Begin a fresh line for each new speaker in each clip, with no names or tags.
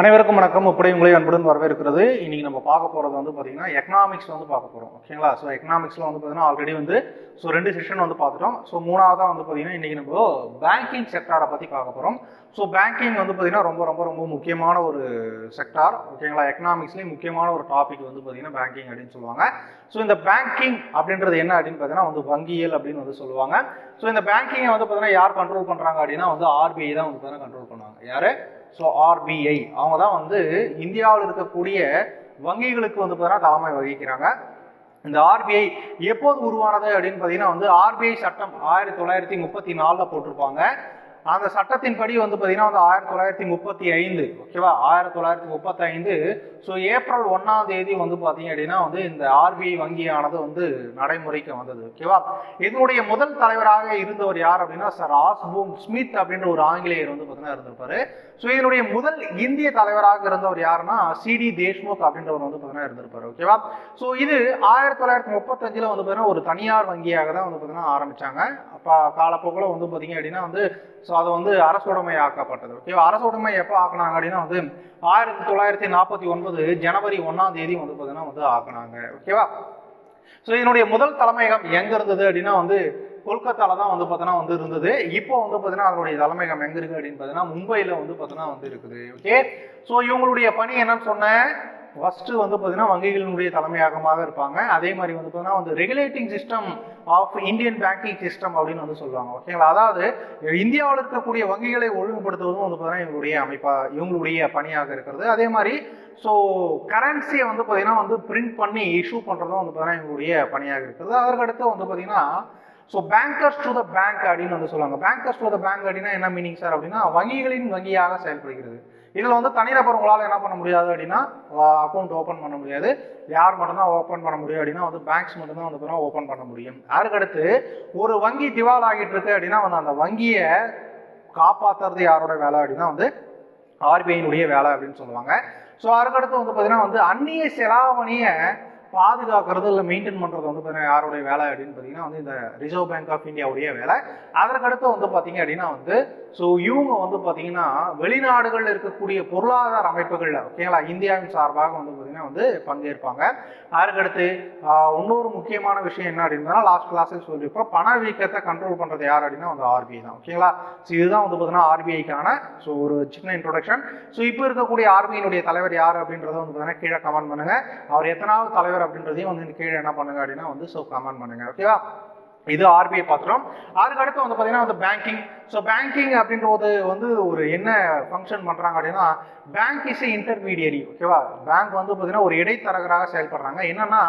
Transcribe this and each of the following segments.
அனைவருக்கும் வணக்கம். இப்படி உங்களை அன்புடன் வரவேற்கிறது. இன்னைக்கு நம்ம பார்க்க போறது வந்து பாத்தீங்கன்னா எக்கனாமிக்ஸ் வந்து பார்க்க போறோம். ஓகேங்களா ஸோ எக்கனாமிக்ஸ்ல வந்து பாத்தீங்கன்னா ஆல்ரெடி வந்து ஸோ ரெண்டு செஷன் வந்து பார்த்துட்டோம். ஸோ மூணாவதா வந்து பாத்தீங்கன்னா இன்னைக்கு நம்ம பேங்கிங் செக்டாரை பத்தி பார்க்க போறோம். ஸோ பேங்கிங் வந்து பாத்தீங்கன்னா ரொம்ப ரொம்ப ரொம்ப முக்கியமான ஒரு செக்டார் ஓகேங்களா எக்கனாமிக்ஸ்லேயும் முக்கியமான ஒரு டாபிக் வந்து பாத்தீங்கன்னா பேங்கிங் அப்படின்னு சொல்லுவாங்க. ஸோ இந்த பேங்கிங் அப்படின்றது என்ன அப்படின்னு பார்த்தீங்கன்னா வந்து வங்கியல் அப்படின்னு வந்து சொல்லுவாங்க. ஸோ இந்த பேங்கிங்கை வந்து பார்த்தீங்கன்னா யார் கண்ட்ரோல் பண்ணுறாங்க அப்படின்னா வந்து ஆர்பிஐ தான் வந்து பார்த்தீங்கன்னா கண்ட்ரோல் பண்ணுவாங்க. யாரு? ஸோ ஆர்பிஐ அவங்க தான் வந்து இந்தியாவில் இருக்கக்கூடிய வங்கிகளுக்கு வந்து பார்த்தீங்கன்னா தலைமை வகிக்கிறாங்க. இந்த ஆர்பிஐ எப்போது உருவானது அப்படின்னு பார்த்தீங்கன்னா வந்து ஆர்பிஐ சட்டம் ஆயிரத்தி தொள்ளாயிரத்தி முப்பத்தி நாலில் போட்டிருப்பாங்க. அந்த சட்டத்தின்படி வந்து பார்த்தீங்கன்னா வந்து ஆயிரத்தி தொள்ளாயிரத்தி முப்பத்தி ஐந்து ஓகேவா ஆயிரத்தி தொள்ளாயிரத்தி முப்பத்தி ஐந்து. ஸோ ஏப்ரல் ஒன்றாம் தேதி வந்து பார்த்தீங்க அப்படின்னா வந்து இந்த ஆர்பிஐ வங்கியானது வந்து நடைமுறைக்கு வந்தது ஓகேவா இதனுடைய முதல் தலைவராக இருந்தவர் யார் அப்படின்னா சார் ஆஸ்பூம் ஸ்மித் அப்படின்ற ஒரு ஆங்கிலேயர் வந்து பார்த்தீங்கன்னா இருந்திருப்பாரு. ஸோ இதனுடைய முதல் இந்திய தலைவராக இருந்தவர் யாருன்னா சிடி தேஷ்முக் அப்படின்றவர் வந்து பார்த்தீங்கன்னா இருந்திருப்பார் ஓகேவா ஸோ இது ஆயிரத்தி தொள்ளாயிரத்தி முப்பத்தஞ்சில் வந்து பார்த்தீங்கன்னா ஒரு தனியார் வங்கியாக தான் வந்து பார்த்தீங்கன்னா ஆரம்பிச்சாங்க. அப்போ காலப்போக்கில் வந்து பார்த்தீங்க அப்படின்னா வந்து ஸோ அது வந்து அரசுடைமை ஆக்கப்பட்டது ஓகேவா அரசுடைமை எப்போ ஆக்குனாங்க அப்படின்னா வந்து ஆயிரத்தி தொள்ளாயிரத்தி நாற்பத்தி ஒன்பது ஜனவரி ஒன்றாம் தேதி வந்து பார்த்தீங்கன்னா வந்து ஆக்குனாங்க ஓகேவா ஸோ இதனுடைய முதல் தலைமையகம் எங்கே இருந்தது அப்படின்னா வந்து கொல்கத்தால தான் வந்து பார்த்தோன்னா வந்து இருந்தது. இப்போ வந்து பார்த்தீங்கன்னா அதனுடைய தலைமையகம் எங்க இருக்கு அப்படின்னு பார்த்தீங்கன்னா மும்பையில் வந்து பார்த்தோன்னா வந்து இருக்குது. ஓகே ஸோ இவங்களுடைய பணி என்னன்னு சொன்னேன். ஃபர்ஸ்ட் வந்து பார்த்தீங்கன்னா வங்கிகளினுடைய தலைமையகமாக இருப்பாங்க. அதே மாதிரி வந்து பார்த்தீங்கன்னா வந்து regulating system of Indian banking system அப்படின்னு வந்து சொல்லுவாங்க. ஓகேங்களா அதாவது இந்தியாவில் இருக்கக்கூடிய வங்கிகளை ஒழுங்குபடுத்துவதும் வந்து பார்த்தீங்கன்னா இவங்களுடைய அமைப்பாக இவங்களுடைய பணியாக இருக்கிறது. அதே மாதிரி ஸோ கரன்சியை வந்து பார்த்தீங்கன்னா வந்து பிரிண்ட் பண்ணி இஷ்யூ பண்ணுறதும் வந்து பார்த்தீங்கன்னா இவங்களுடைய பணியாக இருக்கிறது அதற்கடுத்து வந்து பார்த்தீங்கன்னா so bankers to the bank அப்படின்னு வந்து சொல்லுவாங்க. பேங்கர்ஸ் டு த பேங்க் அப்படின்னா என்ன மீனிங் சார் அப்படின்னா வங்கிகளின் வங்கியாக செயல்படுகிறது. இதில் வந்து தனிநபர் உங்களால் என்ன பண்ண முடியாது அப்படின்னா அக்கௌண்ட் ஓப்பன் பண்ண முடியாது. யார் மட்டும்தான் ஓப்பன் பண்ண முடியும் அப்படின்னா வந்து பேங்க்ஸ் மட்டும்தான் வந்து ஓப்பன் பண்ண முடியும். அதுக்கடுத்து ஒரு வங்கி திவால் ஆகிட்டு இருக்கு அப்படின்னா வந்து அந்த வங்கியை காப்பாற்றுறது யாரோட வேலை அப்படின்னா வந்து ஆர்பிஐனுடைய வேலை அப்படின்னு சொல்லுவாங்க. ஸோ அதுக்கடுத்து வந்து பார்த்தீங்கன்னா வந்து அந்நிய செலாவணியை பாதுகாக்கிறது இல்லை மெயின்டைன் பண்ணுறது வந்து பார்த்தீங்கன்னா யாருடைய வேலை அப்படின்னு பார்த்தீங்கன்னா வந்து இந்த ரிசர்வ் பேங்க் ஆஃப் இந்தியாவுடைய வேலை. அதற்கடுத்து வந்து பார்த்தீங்க அப்படின்னா வந்து ஸோ இவங்க வந்து பார்த்தீங்கன்னா வெளிநாடுகளில் இருக்கக்கூடிய பொருளாதார அமைப்புகளில் ஓகேங்களா இந்தியாவின் சார்பாக வந்து பார்த்தீங்கன்னா வந்து பங்கேற்பாங்க. அதற்கடுத்து இன்னொரு முக்கியமான விஷயம் என்ன அப்படின்னா லாஸ்ட் கிளாஸில் சொல்லியிருப்போம் பணவீக்கத்தை கண்ட்ரோல் பண்ணுறது யார் அப்படின்னா வந்து ஆர்பிஐ தான் ஓகேங்களா ஸோ இதுதான் வந்து பார்த்தீங்கன்னா ஆர்பிஐக்கான ஸோ ஒரு சின்ன இன்ட்ரொடக்ஷன் ஸோ இப்போ இருக்கக்கூடிய ஆர்பிஐனுடைய தலைவர் யார் அப்படின்றத வந்து பார்த்தீங்கன்னா கீழே கமெண்ட் பண்ணுங்கள் அவர் எத்தனாவது தலைவர் அப்படின்றதையும் வந்து கீழே என்ன பண்ணுங்க அப்படின்னா வந்து ஸோ கமெண்ட் பண்ணுங்க ஓகேவா இது ஆர்பிஐ பார்க்குறோம் அதுக்கு அடுத்து வந்து பார்த்தீங்கன்னா வந்து பேங்கிங் ஸோ பேங்கிங் அப்படின்றது வந்து ஒரு என்ன ஃபங்க்ஷன் பண்ணுறாங்க அப்படின்னா பேங்க் இஸ் இன்டர்மீடியரி ஓகேவா பேங்க் வந்து பார்த்தீங்கன்னா ஒரு இடைத்தரகராக செயல்படுறாங்க. என்னன்னா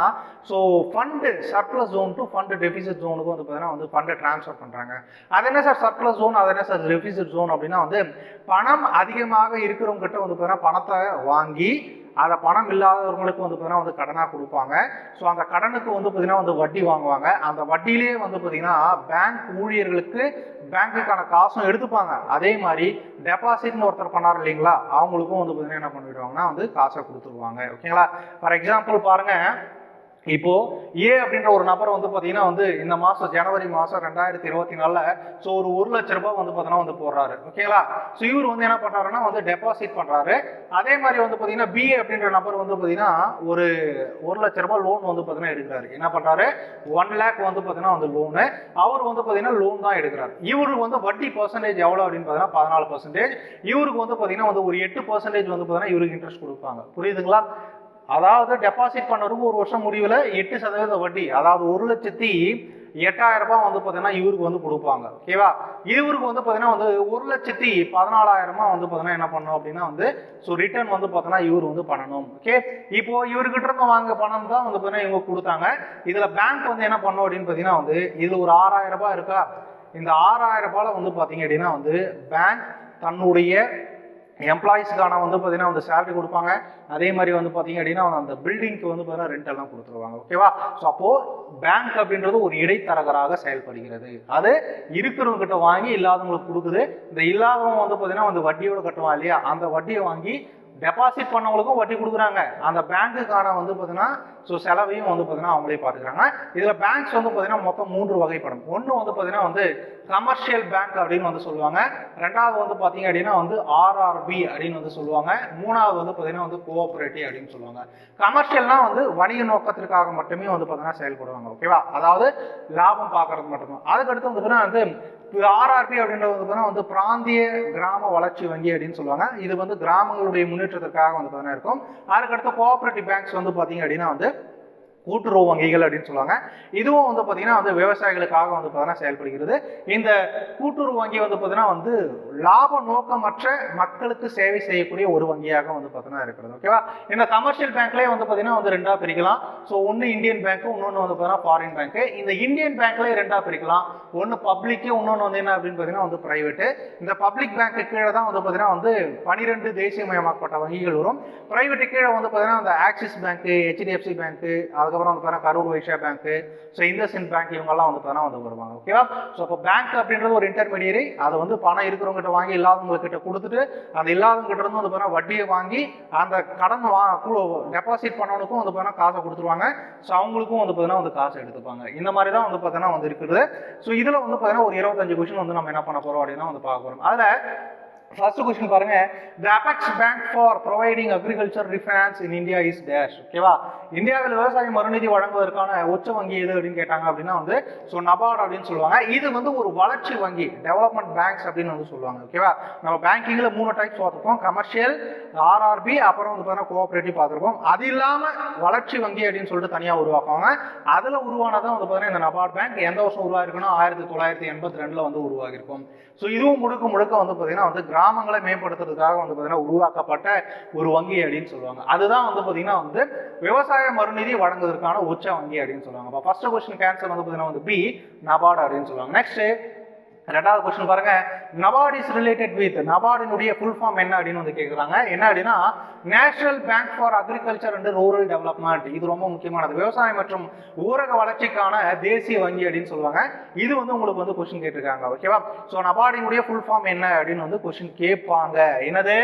so fund surplus zone to fund deficit ஜோனுக்கு வந்து பார்த்தீங்கன்னா வந்து ஃபண்டை ட்ரான்ஸ்ஃபர் பண்ணுறாங்க அது என்ன சார் சர்ப்ளஸ் ஜோன் அது என்ன சார் டெபிசிட் ஜோன் அப்படின்னா வந்து பணம் அதிகமாக இருக்கிறவங்ககிட்ட வந்து பார்த்தீங்கன்னா பணத்தை வாங்கி அதை பணம் இல்லாதவர்களுக்கு வந்து பார்த்தீங்கன்னா வந்து கடனாக கொடுப்பாங்க. ஸோ அந்த கடனுக்கு வந்து பார்த்தீங்கன்னா வந்து வட்டி வாங்குவாங்க. அந்த வட்டியிலேயே வந்து பார்த்தீங்கன்னா பேங்க் ஊழியர்களுக்கு பேங்க்குக்கான காசும் எடுத்துப்பாங்க. அதே மாதிரி டெபாசிட்னு ஒருத்தர் பண்ணார் இல்லைங்களா அவங்களுக்கும் வந்து பார்த்தீங்கன்னா என்ன பண்ணிடுவாங்கன்னா வந்து காசை கொடுத்துருவாங்க. ஓகேங்களா ஃபார் எக்ஸாம்பிள் பாருங்கள் இப்போ ஏ அப்படின்ற ஒரு நபர் வந்து பார்த்தீங்கன்னா வந்து இந்த மாதம் ஜனவரி மாதம் ரெண்டாயிரத்தி இருபத்தி நாலுல ஸோ ஒரு ஒரு லட்ச ரூபாய் வந்து பார்த்தீங்கன்னா வந்து போடுறாரு. ஓகேங்களா ஸோ இவர் வந்து என்ன பண்றாருன்னா வந்து டெபாசிட் பண்ணுறாரு அதே மாதிரி வந்து பார்த்தீங்கன்னா பி அப்படின்ற நபர் வந்து பாத்தீங்கன்னா ஒரு ஒரு லட்ச ரூபாய் லோன் வந்து பாத்தீங்கன்னா எடுக்கிறாரு. என்ன பண்ணுறாரு ஒன் லேக் வந்து பாத்தீங்கன்னா வந்து லோனு அவர் வந்து பார்த்தீங்கன்னா லோன் தான் எடுக்கிறார். இவருக்கு வந்து வட்டி பர்சன்டேஜ் எவ்வளோ அப்படின்னு பார்த்தீங்கன்னா பதினாலு பர்சன்டேஜ் இவருக்கு வந்து பார்த்தீங்கன்னா வந்து ஒரு எட்டு பர்சன்டேஜ் வந்து பாத்தீங்கன்னா இவருக்கு இன்ட்ரெஸ்ட் கொடுப்பாங்க. புரியுதுங்களா? அதாவது டெபாசிட் பண்ணுறதுக்கு ஒரு வருஷம் முடிவில் எட்டு சதவீத வட்டி அதாவது ஒரு லட்சத்தி எட்டாயிரம் ரூபாய் வந்து பார்த்தீங்கன்னா இவருக்கு வந்து கொடுப்பாங்க. ஓகேவா இவருக்கு வந்து பார்த்தீங்கன்னா வந்து ஒரு லட்சத்தி பதினாலாயிரமா வந்து பார்த்தீங்கன்னா என்ன பண்ணணும் அப்படின்னா வந்து ஸோ ரிட்டர்ன் வந்து பார்த்தீங்கன்னா இவர் வந்து பண்ணணும். ஓகே இப்போ இவர்கிட்ட இருந்து வாங்க பணம் தான் வந்து பார்த்தீங்கன்னா இவங்க கொடுத்தாங்க. இதில் பேங்க் வந்து என்ன பண்ணும் அப்படின்னு பார்த்தீங்கன்னா வந்து இதில் ஒரு ஆறாயிரம் ரூபாய் இருக்கா? இந்த ஆறாயிரம் ரூபாயில் வந்து பார்த்தீங்க அப்படின்னா வந்து பேங்க் தன்னுடைய எம்ப்ளாயிஸ்க்கான வந்து பார்த்தீங்கன்னா வந்து சேலரி கொடுப்பாங்க. அதே மாதிரி வந்து பார்த்தீங்க அப்படின்னா அந்த பில்டிங்க்கு வந்து பார்த்தீங்கன்னா ரெண்ட் எல்லாம் கொடுத்துருவாங்க. ஓகேவா ஸோ அப்போது பேங்க் அப்படின்றது ஒரு இடைத்தரகராக செயல்படுகிறது. அது இருக்கிறவங்க கிட்ட வாங்கி இல்லாதவங்களுக்கு கொடுக்குது. இந்த இல்லாதவங்க வந்து பார்த்தீங்கன்னா வந்து வட்டியோட கட்டுவான் இல்லையா? அந்த வட்டியை வாங்கி டெபாசிட் பண்ணவங்களுக்கும் வட்டி கொடுக்குறாங்க. அந்த பேங்க்குக்கான வந்து பார்த்தீங்கன்னா ஸோ செலவையும் வந்து பார்த்தீங்கன்னா அவங்களே பார்த்துக்கிறாங்க இதில் பேங்க்ஸ் வந்து பார்த்தீங்கன்னா மொத்தம் மூன்று வகைப்படும். ஒன்று வந்து பார்த்தீங்கன்னா வந்து கமர்ஷியல் பேங்க் அப்படின்னு வந்து சொல்லுவாங்க. ரெண்டாவது வந்து பார்த்தீங்க அப்படின்னா வந்து ஆர்ஆர்பி அப்படின்னு வந்து சொல்லுவாங்க. மூணாவது வந்து பார்த்தீங்கன்னா வந்து கோஆபரேட்டிவ் அப்படின்னு சொல்லுவாங்க. கமர்ஷியல்னா வந்து வணிக நோக்கத்திற்காக மட்டுமே வந்து பார்த்தீங்கன்னா செயல்படுவாங்க. ஓகேவா அதாவது லாபம் பார்க்கறது மட்டும்தான். அதுக்கடுத்து வந்து பார்த்தீங்கன்னா வந்து ஆர்ஆர்பி அப்படின்றது வந்து வந்து பிராந்திய கிராம வளர்ச்சி வங்கி அப்படின்னு சொல்லுவாங்க. இது வந்து கிராமங்களுடைய முன்னேற்றத்திற்காக வந்து பார்த்தீங்கன்னா இருக்கும். அதுக்கடுத்து கோஆபரேட்டிவ் பேங்க்ஸ் வந்து பார்த்தீங்க அப்படின்னா வந்து கூட்டுறவு வங்கிகள் அப்படின்னு சொல்லுவாங்க. இதுவும் வந்து பார்த்தீங்கன்னா வந்து விவசாயிகளுக்காக வந்து பார்த்தீங்கன்னா செயல்படுகிறது. இந்த கூட்டுறவு வங்கி வந்து பார்த்தீங்கன்னா வந்து லாப நோக்கமற்ற மக்களுக்கு சேவை செய்யக்கூடிய ஒரு வங்கியாக வந்து பார்த்தீங்கன்னா இருக்கிறது. ஓகேவா இந்த கமர்ஷியல் பேங்க்லேயே வந்து பார்த்தீங்கன்னா வந்து ரெண்டாக பிரிக்கலாம். ஸோ ஒன்று இந்தியன் பேங்க்கு இன்னொன்று வந்து பார்த்தீங்கன்னா ஃபாரின் பேங்க் இந்த இந்தியன் பேங்க்லேயே ரெண்டாக பிரிக்கலாம். ஒன்று பப்ளிக்கு இன்னொன்று வந்து என்ன அப்படின்னு பார்த்தீங்கன்னா வந்து பிரைவேட்டு இந்த பப்ளிக் பேங்க்கு கீழே தான் வந்து பார்த்தீங்கன்னா வந்து பனிரெண்டு தேசியமயமாக்கப்பட்ட வங்கிகள் வரும். பிரைவேட்டு கீழே வந்து பார்த்தீங்கன்னா அந்த ஆக்சிஸ் பேங்க்கு ஹெச்டிஎஃப்சி பேங்க்கு அதுக்கப்புறம் வந்து பார்த்தீங்கன்னா கரூர் வைஷா பேங்க்கு ஸோ இந்தசின் பேங்க் இவங்கெல்லாம் வந்து பார்த்தீங்கன்னா வந்து வருவாங்க ஓகேவா ஸோ இப்போ பேங்க் அப்படின்றது ஒரு இன்டர்மீடியரி அது வந்து பணம் இருக்கிறவங்ககிட்ட வாங்கி இல்லாதவங்க கிட்ட கொடுத்துட்டு அந்த இல்லாதவங்ககிட்ட இருந்து வந்து பார்த்தீங்கன்னா வட்டியை வாங்கி அந்த கடன் வா டெபாசிட் பண்ணவனுக்கும் வந்து பார்த்தீங்கன்னா காசை கொடுத்துருவாங்க. ஸோ அவங்களுக்கும் வந்து பார்த்தீங்கன்னா வந்து காசை எடுத்துப்பாங்க. இந்த மாதிரி தான் வந்து பார்த்தீங்கன்னா வந்து இருக்குது. ஸோ இதில் வந்து பார்த்தீங்கன்னா ஒரு இருபத்தஞ்சு கொஷின் வந்து நம்ம என்ன பண்ண போகிறோம் அப்படின்னா வந்து பார்க்க போகிறோம் அதில் ஃபர்ஸ்ட் கொஸ்டின் பாருங்க. The apex bank for providing agriculture refinance in India is dash ஓகேவா இந்தியாவில் விவசாய மறுநிதி வழங்குவதற்கான உச்ச வங்கி எது அப்படின்னு கேட்டாங்க அப்படின்னா வந்து ஸோ நபார்டு அப்படின்னு சொல்லுவாங்க. இது வந்து ஒரு வளர்ச்சி வங்கி டெவலப்மெண்ட் பேங்க்ஸ் அப்படின்னு வந்து சொல்லுவாங்க. ஓகேவா நம்ம பேங்கிங்கில் மூணு டைப்ஸ் பார்த்துருக்கோம். கமர்ஷியல் ஆர்ஆர்பி அப்புறம் வந்து பார்த்தீங்கன்னா கோஆப்ரேட்டிவ் பார்த்துருப்போம் அது இல்லாமல் வளர்ச்சி வங்கி அப்படின்னு சொல்லிட்டு தனியாக உருவாக்குவாங்க. அதில் உருவானதான் வந்து பார்த்தீங்கன்னா இந்த நபார்ட் பேங்க் எந்த வருஷம் உருவாயிருக்குன்னா ஆயிரத்தி தொள்ளாயிரத்தி எண்பத்தி ரெண்டில் வந்து உருவாகிருக்கும் ஸோ இதுவும் முழுக்க முழுக்க வந்து பார்த்தீங்கன்னா வந்து கிராமங்களை மேம்படுத்துறதுக்காக வந்து பார்த்தீங்கன்னா உருவாக்கப்பட்ட ஒரு வங்கி அப்படின்னு சொல்லுவாங்க. அதுதான் வந்து பார்த்தீங்கன்னா வந்து விவசாய மறுநிதி வழங்குவதற்கான உச்ச வங்கி அப்படின்னு சொல்லுவாங்க. அப்போ ஃபர்ஸ்ட் கொஸ்டின் கேன்சர் வந்து பார்த்தீங்கன்னா வந்து பி நபார்டு அப்படின்னு சொல்லுவாங்க. நெக்ஸ்ட் ரெண்டாவது கொஸ்டின் பாருங்க. நபார்ட் இஸ் ரிலேட்டட் வித் நபார்டினுடைய ஃபுல் ஃபார்ம் என்ன அப்படின்னு வந்து கேட்குறாங்க என்ன அப்படின்னா National Bank for Agriculture and Rural Development இது ரொம்ப முக்கியமானது. விவசாயம் மற்றும் ஊரக வளர்ச்சிக்கான தேசிய வங்கி அப்படின்னு சொல்லுவாங்க. இது வந்து உங்களுக்கு வந்து கொஸ்டின் கேட்டிருக்காங்க. ஓகேவா ஸோ நபார்டினுடைய ஃபுல் ஃபார்ம் என்ன அப்படின்னு வந்து கொஸ்டின் கேட்பாங்க. என்னது?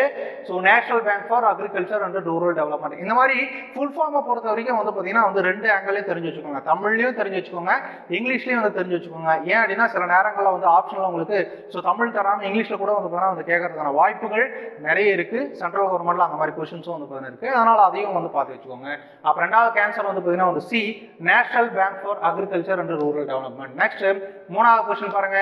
So National Bank for Agriculture and Rural Development இந்த மாதிரி ஃபுல் ஃபார்மை பொறுத்த வரைக்கும் வந்து பார்த்தீங்கன்னா வந்து ரெண்டு ஆங்கிலையும் தெரிஞ்சு வச்சுக்கோங்க. தமிழ்லையும் தெரிஞ்சு வச்சுக்கோங்க. இங்கிலீஷ்லையும் வந்து தெரிஞ்சு வச்சுக்கோங்க. ஏன் அப்படின்னா சில நேரங்களில் வந்து ஆப்ஷனில் உங்களுக்கு ஸோ தமிழ் தராமல் இங்கிலீஷில் கூட வந்து பார்த்தீங்கன்னா வந்து கேட்கறதுக்கான வாய்ப்புகள் நிறைய இருக்கு. சென்ட்ரல் கவர்மெண்ட்ல அந்த மாதிரி கொஷின்ஸும் வந்து பார்த்தீங்கன்னா இருக்கு. அதனால அதையும் வந்து பார்த்து வச்சுக்கோங்க. அப்போ ரெண்டாவது கேன்சர் வந்து பார்த்தீங்கன்னா வந்து C National Bank for Agriculture and Rural Development next மூணாவது கொஸ்டின் பாருங்க.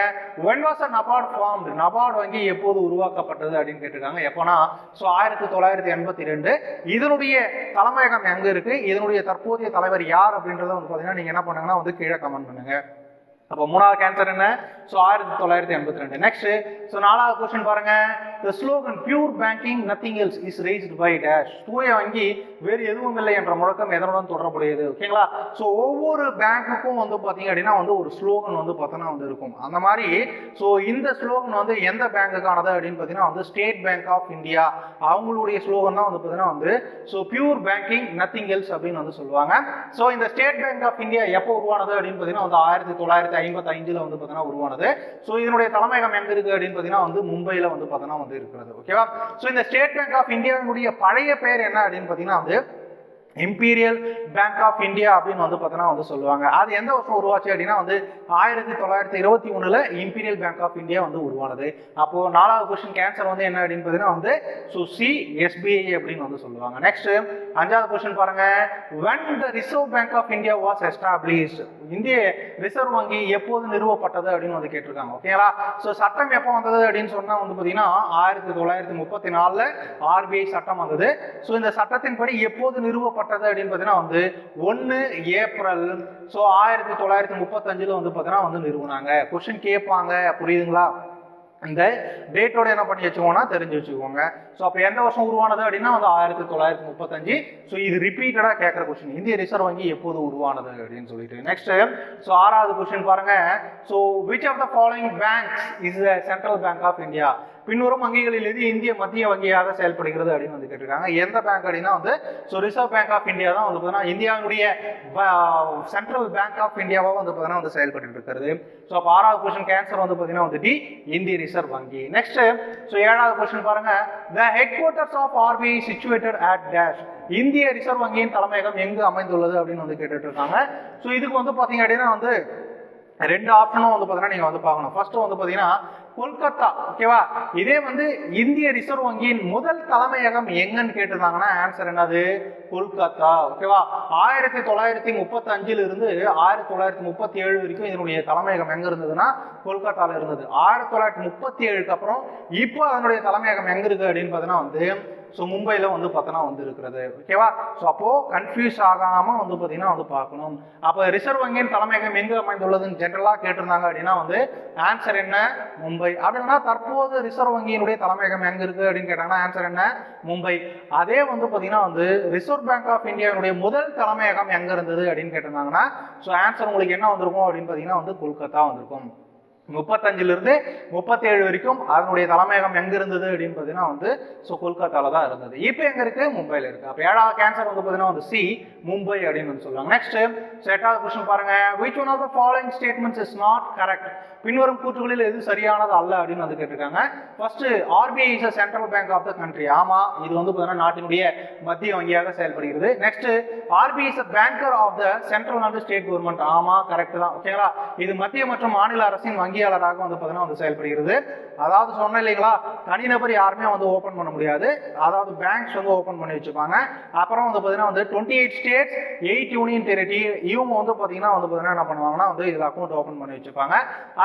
When was a NABARD formed NABARD வங்கி எப்போது உருவாக்கப்பட்டது அப்படின்னு கேட்டிருக்காங்க. எப்போனா ஸோ ஆயிரத்தி தொள்ளாயிரத்தி எண்பத்தி ரெண்டு இதனுடைய தலைமையகம் எங்கே இருக்கு? இதனுடைய தற்போதைய தலைவர் யார் அப்படின்றத வந்து பார்த்தீங்கன்னா நீங்கள் என்ன பண்ணுங்கன்னா வந்து கீழே கமெண்ட் பண்ணுங்க. அப்போ மூணாவது கேன்சர் என்ன? ஸோ ஆயிரத்தி தொள்ளாயிரத்தி எண்பத்தி ரெண்டு. நெக்ஸ்ட் ஸோ நாலாவது கொஸ்டின் பாருங்க. The slogan pure banking nothing else is raised by dash தூய வங்கி வேறு எதுவும் இல்லை என்ற முழக்கம் எதனுடன் தொடர்புடையது? ஓகேங்களா? ஸோ ஒவ்வொரு பேங்க்குக்கும் வந்து பார்த்தீங்க அப்படின்னா வந்து ஒரு ஸ்லோகன் வந்து பார்த்தோன்னா வந்து இருக்கும். அந்த மாதிரி ஸோ இந்த ஸ்லோகன் வந்து எந்த பேங்குக்கானது அப்படின்னு பார்த்தீங்கன்னா வந்து ஸ்டேட் பேங்க் ஆஃப் இந்தியா அவங்களுடைய ஸ்லோகன் தான் வந்து பார்த்தீங்கன்னா வந்து so pure banking nothing else அப்படின்னு வந்து சொல்லுவாங்க. ஸோ இந்த ஸ்டேட் பேங்க் ஆஃப் இந்தியா எப்போ உருவானது அப்படின்னு பார்த்தீங்கன்னா வந்து ஆயிரத்தி தொள்ளாயிரத்தி ஐம்பத்தி ஐந்தில் வந்து பார்த்தீங்கன்னா உருவானது. ஸோ இதனுடைய தலைமையகம் எங்க இருக்கு அப்படின்னு பார்த்தீங்கன்னா வந்து மும்பையில வந்து பார்த்தோன்னா வந்து இருக்கிறது. ஓகேவா ஸோ இந்த ஸ்டேட் பேங்க் ஆஃப் இந்தியாவினுடைய பழைய பெயர் என்ன அப்படின்னு பார்த்தீங்கன்னா வந்து இம்பீரியல் பேங்க் ஆஃப் இந்தியா அப்படின்னு வந்து பார்த்தோன்னா வந்து சொல்லுவாங்க. அது எந்த வருஷம் உருவாச்சு அப்படின்னா வந்து ஆயிரத்தி தொள்ளாயிரத்தி இருபத்தி ஒன்றில் இம்பீரியல் பேங்க் ஆஃப் இந்தியா வந்து உருவானது. அப்போ நாலாவது கொஸ்டின் கேன்சர் வந்து என்ன அப்படின்னு பார்த்தீங்கன்னா வந்து ஸோ சி எஸ்பிஐ அப்படின்னு வந்து சொல்லுவாங்க. நெக்ஸ்ட் அஞ்சாவது கொஸ்டின் பாருங்க. When the Reserve Bank of India was established. இந்திய ரிசர்வ் வங்கி எப்போது நிறுவப்பட்டது அப்படின்னு வந்து கேட்டிருக்காங்க. ஓகேங்களா ஸோ சட்டம் எப்போ வந்தது அப்படின்னு சொன்னால் வந்து பார்த்தீங்கன்னா ஆயிரத்தி தொள்ளாயிரத்தி முப்பத்தி நாலில் ஆர்பிஐ சட்டம் வந்தது. ஸோ இந்த சட்டத்தின்படி எப்போது நிறுவப்பட்டது அப்படின்னு பார்த்தீங்கன்னா வந்து ஒன்று ஏப்ரல். ஸோ ஆயிரத்தி தொள்ளாயிரத்தி முப்பத்தஞ்சில் வந்து பார்த்தீங்கன்னா வந்து நிறுவனாங்க. கொஷின் கேட்பாங்க. புரியுதுங்களா? இந்த டேட்டோட என்ன பண்ணி வச்சுக்கோங்கன்னா தெரிஞ்சு வச்சுக்கோங்க. ஸோ அப்போ எந்த வருஷம் உருவானது அப்படின்னா வந்து ஆயிரத்தி தொள்ளாயிரத்தி முப்பத்தஞ்சு. ஸோ இது ரிப்பீட்டடாக கேட்குற கொஸ்டின் இந்திய ரிசர்வ் வங்கி எப்போது உருவானது அப்படின்னு சொல்லிட்டு. நெக்ஸ்ட் ஸோ ஆறாவது கொஸ்டின் பாருங்க. So which of the following banks is the central bank of India பின்வரும் வங்கிகளில் இது இந்திய மத்திய வங்கியாக செயல்படுகிறது அப்படின்னு வந்து கேட்டிருக்காங்க. எந்த பேங்க் அப்படின்னா வந்து so Reserve Bank of India தான் வந்து பார்த்தீங்கன்னா இந்தியாவுடைய சென்ட்ரல் பேங்க் ஆஃப் இந்தியாவாக வந்து பார்த்தீங்கன்னா வந்து செயல்பட்டு இருக்கிறது. ஸோ அப்போ ஆறாவது கொஸ்டின் கேன்சர் வந்து பார்த்தீங்கன்னா வந்து டி இந்திய ரிசர்வ் வங்கி. நெக்ஸ்ட் ஸோ ஏழாவது கொஸ்டின் பாருங்க. The headquarters of RBI situated at dash இந்திய ரிசர்வ் வங்கியின் தலைமையகம் எங்கு அமைந்துள்ளது அப்படின்னு வந்து கேட்டுட்டு இருக்காங்க. ஸோ இதுக்கு வந்து பார்த்தீங்க அப்படின்னா வந்து ரெண்டு ஆப்ஷனும் வந்து பார்த்தீங்கன்னா நீங்கள் வந்து பார்க்கணும். ஃபர்ஸ்ட் வந்து பார்த்தீங்கன்னா கொல்கத்தா ஓகேவா இதே வந்து இந்திய ரிசர்வ் வங்கியின் முதல் தலைமையகம் எங்கன்னு கேட்டிருந்தாங்கன்னா ஆன்சர் என்னது? கொல்கத்தா ஓகேவா ஆயிரத்தி தொள்ளாயிரத்தி முப்பத்தி அஞ்சுல இருந்து ஆயிரத்தி தொள்ளாயிரத்தி முப்பத்தி ஏழு வரைக்கும் இதனுடைய தலைமையகம் எங்க இருந்ததுன்னா கொல்கத்தால இருந்தது. ஆயிரத்தி தொள்ளாயிரத்தி முப்பத்தி ஏழுக்கு அப்புறம் இப்போ அதனுடைய தலைமையகம் எங்க இருக்கு அப்படின்னு பார்த்தீங்கன்னா வந்து ஸோ மும்பையில் வந்து பார்த்தோன்னா வந்து இருக்கிறது. ஓகேவா ஸோ அப்போது கன்ஃபியூஸ் ஆகாமல் வந்து பார்த்தீங்கன்னா வந்து பார்க்கணும். அப்போ ரிசர்வ் வங்கியின் தலைமையகம் எங்கே அமைந்துள்ளதுன்னு ஜென்ரலாக கேட்டிருந்தாங்க அப்படின்னா வந்து ஆன்சர் என்ன? மும்பை. அப்படின்னா தற்போது ரிசர்வ் வங்கியினுடைய தலைமையகம் எங்கே இருக்குது அப்படின்னு கேட்டாங்கன்னா ஆன்சர் என்ன? மும்பை. அதே வந்து பார்த்தீங்கன்னா வந்து ரிசர்வ் பேங்க் ஆஃப் இந்தியாவுடைய முதல் தலைமையகம் எங்கே இருந்தது அப்படின்னு கேட்டிருந்தாங்கன்னா ஸோ ஆன்சர் உங்களுக்கு என்ன வந்திருக்கும் அப்படின்னு பார்த்தீங்கன்னா வந்து கொல்கத்தா வந்திருக்கும். முப்பத்தஞ்சிலிருந்து முப்பத்தேழு வரைக்கும் அதனுடைய தலைமையகம் எங்க இருந்தது அப்படின்னு பார்த்தீங்கன்னா வந்து ஸோ கொல்கத்தால தான் இருந்தது. இப்போ எங்க இருக்கு? மும்பையில் இருக்கு. அப்போ ஏழாவது கேன்சர் வந்து பார்த்தீங்கன்னா வந்து சி மும்பை அப்படின்னு வந்து சொல்லுவாங்க. நெக்ஸ்ட் எட்டாவது கொஸ்டின் பாருங்க. Which one of the following statements is not correct பின்வரும் கூற்றுகளில் எது சரியானது அல்ல அப்படின்னு வந்து கேட்டிருக்காங்க. First RBI is a central bank of the country ஆமா இது வந்து பார்த்தீங்கன்னா நாட்டினுடைய மத்திய வங்கியாக செயல்படுகிறது. Next RBI is a banker of the central and state government ஆமா கரெக்ட் தான். ஓகேங்களா? இது மத்திய மற்றும் மாநில அரசின் வங்கி வங்கியாளராக வந்து பார்த்தீங்கன்னா வந்து செயல்படுகிறது. அதாவது சொன்னேன் இல்லைங்களா தனிநபர் யாருமே வந்து ஓப்பன் பண்ண முடியாது. அதாவது பேங்க்ஸ் வந்து ஓப்பன் பண்ணி வச்சுப்பாங்க. அப்புறம் வந்து பார்த்தீங்கன்னா வந்து twenty eight states eight union territory இவங்க வந்து பார்த்தீங்கன்னா வந்து பார்த்தீங்கன்னா என்ன பண்ணுவாங்கன்னா வந்து இதில் அக்கௌண்ட் ஓப்பன் பண்ணி வச்சுப்பாங்க.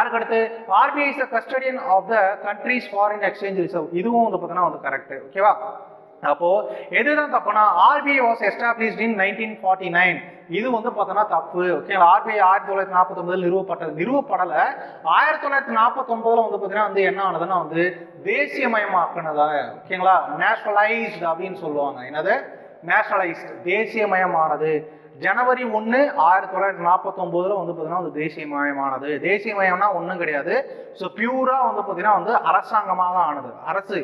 அதுக்கடுத்து RBI is custodian of the country's foreign exchange reserve இதுவும் வந்து பார்த்தீங்கன்னா வந்து கரெக்ட் ஓகேவா அப்போ எதுதான் தப்புனா RBI was established in nineteen forty nine இது வந்து பார்த்தோன்னா தப்பு ஓகே ஆர்பிஐ ஆயிரத்தி தொள்ளாயிரத்தி நாற்பத்தொம்பதில் நிறுவப்பட்டது. நிறுவப்படலை. ஆயிரத்தி தொள்ளாயிரத்தி நாற்பத்தொன்பதுல வந்து பார்த்தீங்கன்னா வந்து என்ன ஆனதுன்னா வந்து தேசியமயமாக்குனதா ஓகேங்களா நேஷனலைஸ்டு அப்படின்னு சொல்லுவாங்க. என்னது? நேஷனலைஸ்ட் தேசியமயமானது. ஜனவரி ஒன்று ஆயிரத்தி தொள்ளாயிரத்தி நாற்பத்தொம்போதில் வந்து பார்த்தீங்கன்னா வந்து தேசியமயமானது. தேசியமயம்னா ஒன்றும் கிடையாது. ஸோ பியூராக வந்து பார்த்தீங்கன்னா வந்து அரசாங்கமாக தான் ஆனது. அரசு.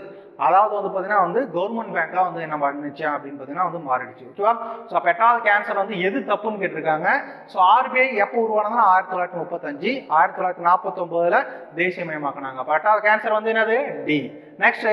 அதாவது வந்து பார்த்தீங்கன்னா வந்து கவர்மெண்ட் பேங்காக வந்து என்ன பண்ணுச்சு அப்படின்னு பார்த்தீங்கன்னா வந்து மாறிடுச்சு. ஓகேவா ஸோ அப்போ எட்டாவது கேன்சர் வந்து எது தப்புன்னு கேட்டிருக்காங்க? ஸோ ஆர்பிஐ எப்போ உருவானதுன்னா ஆயிரத்தி தொள்ளாயிரத்தி முப்பத்தஞ்சு ஆயிரத்தி தொள்ளாயிரத்தி நாற்பத்தொம்போதில் தேசியமயமாக்குனாங்க. அப்போ எட்டாவது கேன்சர் வந்து என்னது? டி நெக்ஸ்ட்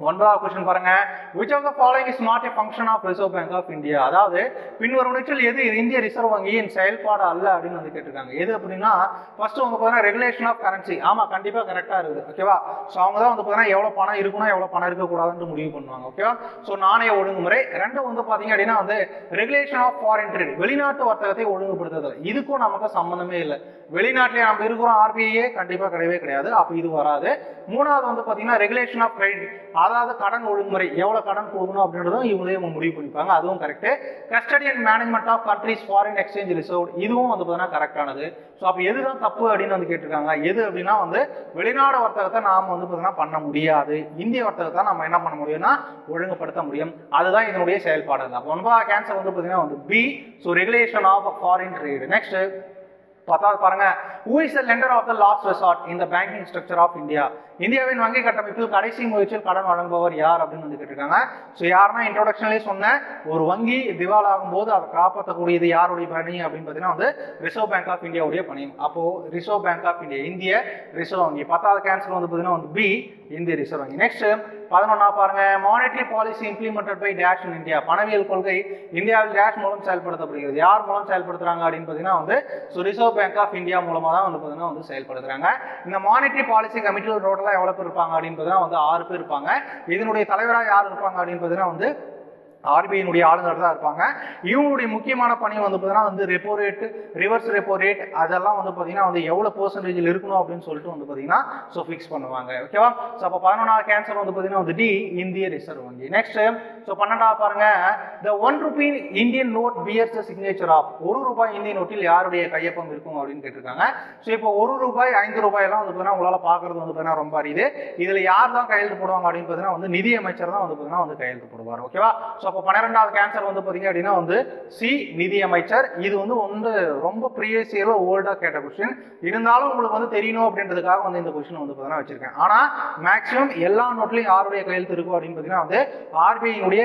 ஒன்றாவது கொஸ்டின் பாருங்க. Which of the following is not a function of Reserve Bank of India அதாவது பின்வருவனற்றில் எது இந்திய ரிசர்வ் வங்கியின் செயல்பாடு அல்ல அப்படின்னு வந்து கேட்டிருக்காங்க. எது அப்படின்னா ஃபர்ஸ்ட் வந்து பார்த்தீங்கன்னா ரெகுலேஷன் ஆஃப் கரன்சி ஆமா கண்டிப்பா கரெக்டா இருக்குது. ஓகேவா ஸோ அவங்க தான் வந்து பார்த்தீங்கன்னா எவ்வளோ பணம் இருக்கணும் எவ்வளோ பணம் இருக்கக்கூடாதுன்னு முடிவு பண்ணுவாங்க. ஓகேவா ஸோ நாணய ஒழுங்குமுறை. ரெண்டு வந்து பார்த்தீங்க அப்படின்னா வந்து ரெகுலேஷன் ஆஃப் ஃபாரின் ட்ரேட் வெளிநாட்டு வர்த்தகத்தை ஒழுங்குபடுத்துதல். இதுக்கும் நமக்கு சம்மந்தமே இல்லை. வெளிநாட்டிலே நம்ம இருக்கிறோம் ஆர்பிஐயே கண்டிப்பா கிடையவே கிடையாது. அப்போ இது வராது. மூணாவது வந்து பார்த்தீங்கன்னா ரெகுலேஷன் ஆஃப் கிரெடிட் அதாவது கடன் ஒழுங்குமுறை எவ்வளவு கடன் போகணும் அப்படின்றதும் இவங்களே இவங்க முடிவு பண்ணிப்பாங்க. அதுவும் correct custody and management of country's foreign exchange reserve இதுவும் வந்து பார்த்தீங்கன்னா கரெக்டானது ஸோ அப்போ எதுதான் தப்பு அப்படின்னு வந்து கேட்டிருக்காங்க. எது அப்படின்னா வந்து வெளிநாடு வர்த்தகத்தை நாம் வந்து பார்த்தீங்கன்னா பண்ண முடியாது. இந்திய வர்த்தகத்தை நம்ம என்ன பண்ண முடியும்னா ஒழுங்குபடுத்த முடியும். அதுதான் இதனுடைய செயல்பாடு. அப்போ ஒன்பதாவது கேன்சர் வந்து பார்த்தீங்கன்னா வந்து B so regulation of foreign trade next பத்தாவது பாருங்க. Who is the lender of the last resort in the banking structure of India இந்தியாவின் வங்கி கட்டமைப்பில் கடைசி முயற்சியில் கடன் வழங்குபவர் யார் அப்படின்னு வந்து கேட்டிருக்காங்க. ஸோ யாருன்னா இன்ட்ரோடக்ஷன்லேயே சொன்னேன் ஒரு வங்கி திவால் ஆகும்போது அதை காப்பாற்றக்கூடியது யாருடைய பணி அப்படின்னு பார்த்தீங்கன்னா வந்து ரிசர்வ் பேங்க் ஆஃப் இந்தியாவுடைய பணி. அப்போ ரிசர்வ் பேங்க் ஆஃப் இந்தியா இந்திய ரிசர்வ் வங்கி. பத்தாவது கேன்சல் வந்து பார்த்தீங்கன்னா வந்து பி இந்திய ரிசர்வ் வங்கி. நெக்ஸ்ட் பதினொன்னா பாருங்க. Monetary policy implemented by dash in India பணவியல் கொள்கை இந்தியாவில் டேஷ் மூலம் செயல்படுத்தப்படுகிறது. யார் மூலம் செயல்படுத்துறாங்க அப்படின்னு பார்த்தீங்கன்னா வந்து so Reserve Bank of India மூலமாக தான் வந்து பார்த்தீங்கன்னா வந்து செயல்படுத்துறாங்க. இந்த மானிட்டரி பாலிசி கமிட்டியில் டோட்டலாக எவ்வளோ பேர் இருப்பாங்க அப்படின்னு பார்த்தீங்கன்னா வந்து ஆறு பேர் இருப்பாங்க. இதனுடைய தலைவராக யார் இருப்பாங்க அப்படின்னு பார்த்தீங்கன்னா வந்து ஆர்பிஐனுடைய ஆளுநர் தான் இருப்பாங்க. இவங்களுடைய முக்கியமான பணி வந்து பார்த்தீங்கன்னா வந்து repo rate reverse repo rate அதெல்லாம் வந்து பார்த்தீங்கன்னா வந்து எவ்வளோ பர்சன்டேஜில் இருக்கணும் அப்படின்னு சொல்லிட்டு வந்து பார்த்தீங்கன்னா ஸோ ஃபிக்ஸ் பண்ணுவாங்க. ஓகேவா ஸோ அப்போ பதினொன்றாவது கேன்சர் வந்து பார்த்தீங்கன்னா வந்து டி இந்திய ரிசர்வ் வங்கி. நெக்ஸ்ட் ஸோ பன்னெண்டாவது பாருங்க. The one rupee Indian note bears signature of ஒரு ரூபாய் இந்திய நோட்டில் யாருடைய கையொப்பம் இருக்கும் அப்படின்னு கேட்டிருக்காங்க. ஸோ இப்போ ஒரு ரூபாய் ஐந்து ரூபாய் எல்லாம் வந்து பார்த்தீங்கன்னா உங்களால் பார்க்கறது வந்து பார்த்தீங்கன்னா ரொம்ப அரியுது இதில் யார் தான் கையெழுத்து போடுவாங்க அப்படின்னு பார்த்தீங்கன்னா வந்து நிதி அமைச்சர் தான் வந்து பார்த்தீங்கன்னா வந்து கையெழுத்து போடுவார். ஓகேவா ஸோ அப்போ பன்னிரெண்டாவது கேன்சர் வந்து பார்த்தீங்க அப்படின்னா வந்து சி நிதி அமைச்சர் இது வந்து வந்து ரொம்ப ப்ரீவியஸ் இயரில் ஓல்டாக கேட்ட கொஸ்டின் இருந்தாலும் உங்களுக்கு வந்து தெரியணும் அப்படின்றதுக்காக வந்து இந்த கொஸ்டின் வந்து பார்த்தீங்கன்னா வச்சிருக்கேன். ஆனால் மேக்ஸிமம் எல்லா நோட்லையும் யாருடைய கையெழுத்து இருக்கும் அப்படின்னு பார்த்தீங்கன்னா வந்து ஆர்பிஐனுடைய